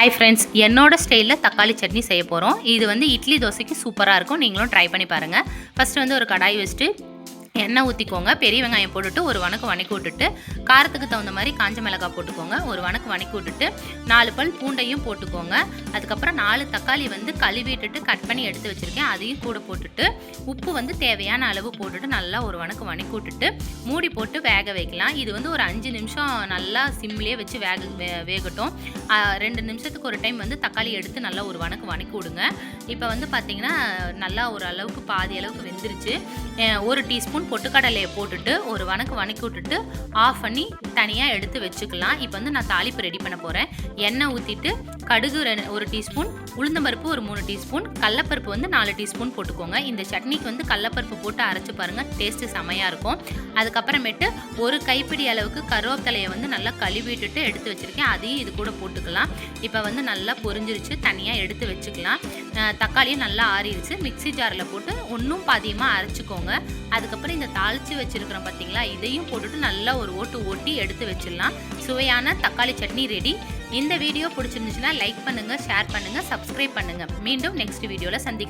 Hi friends என்னோட ஸ்டைலில் தக்காளி சட்னி செய்ய போகிறோம் இது வந்து இட்லி தோசைக்கு சூப்பராக இருக்கும். நீங்களும் ட்ரை பண்ணி பாருங்கள் ஃபஸ்ட்டு வந்து ஒரு கடாய் வச்சுட்டு எண்ணெய் ஊற்றிக்கோங்க பெரிய வெங்காயம் போட்டுட்டு ஒரு வணக்கு வணக்கி விட்டுட்டு காரத்துக்கு தகுந்த மாதிரி காஞ்ச மிளகாய் போட்டுக்கோங்க. ஒரு வணக்கு வணக்கி விட்டுட்டு நாலு பல் பூண்டையும் போட்டுக்கோங்க. அதுக்கப்புறம் நாலு தக்காளி வந்து கழுவிட்டுட்டு கட் பண்ணி எடுத்து வச்சுருக்கேன். அதையும் கூட போட்டுட்டு உப்பு வந்து தேவையான அளவு போட்டுட்டு நல்லா ஒரு வணக்கு வணக்கி விட்டுட்டு மூடி போட்டு வேக வைக்கலாம். இது வந்து ஒரு அஞ்சு நிமிஷம் நல்லா சிம்லேயே வச்சு வேக வே- வேகட்டும். ரெண்டு நிமிஷத்துக்கு ஒரு டைம் வந்து தக்காளி எடுத்து நல்லா ஒரு வணக்கு வணக்கி விடுங்க. இப்போ வந்து பார்த்தீங்கன்னா நல்லா ஒரு அளவுக்கு பாதி அளவுக்கு வெந்துருச்சு. ஒரு டீஸ்பூன் பொட்டுக்கடலையை போட்டுட்டு ஒரு வணக்கு வணக்கி விட்டுட்டு ஆஃப் பண்ணி தனியாக எடுத்து வச்சுக்கலாம். இப்போ வந்து நான் தாளிப்பு ரெடி பண்ண போகிறேன் எண்ணெய் ஊற்றிட்டு கடுகு ரெண்டு ஒரு டீஸ்பூன் உளுந்தம்பருப்பு ஒரு மூணு டீஸ்பூன் கடலப்பருப்பு வந்து நாலு டீஸ்பூன் போட்டுக்கோங்க. இந்த சட்னிக்கு வந்து கடலப்பருப்பு போட்டு அரைச்சு பாருங்கள் டேஸ்ட்டு செமையாக இருக்கும். அதுக்கப்புறமேட்டு ஒரு கைப்பிடி அளவுக்கு கருவேப்பிலையை வந்து நல்லா கழுவிட்டுட்டு எடுத்து வச்சுருக்கேன். அதையும் இது கூட போட்டுக்கலாம். இப்போ வந்து நல்லா பொரிஞ்சிருச்சு தனியாக எடுத்து வச்சுக்கலாம். தக்காளியும் நல்லா ஆறிடுச்சு மிக்ஸி ஜாரில் போட்டு ஒன்றும் பாதியமாக அரைச்சிக்கோங்க. அதுக்கப்புறம் இந்த தாளித்து வச்சுருக்கிறோம் பார்த்தீங்களா இதையும் போட்டுட்டு நல்லா ஒரு ஓட்டு ஓட்டி எடுத்து வச்சிடலாம். சுவையான தக்காளி சட்னி ரெடி இந்த வீடியோ பிடிச்சிருந்துச்சுன்னா லைக் பண்ணுங்கள் ஷேர் பண்ணுங்கள் சப்ஸ்கிரைப் பண்ணுங்கள் மீண்டும் நெக்ஸ்ட் வீடியோவில் சந்திக்கலாம்.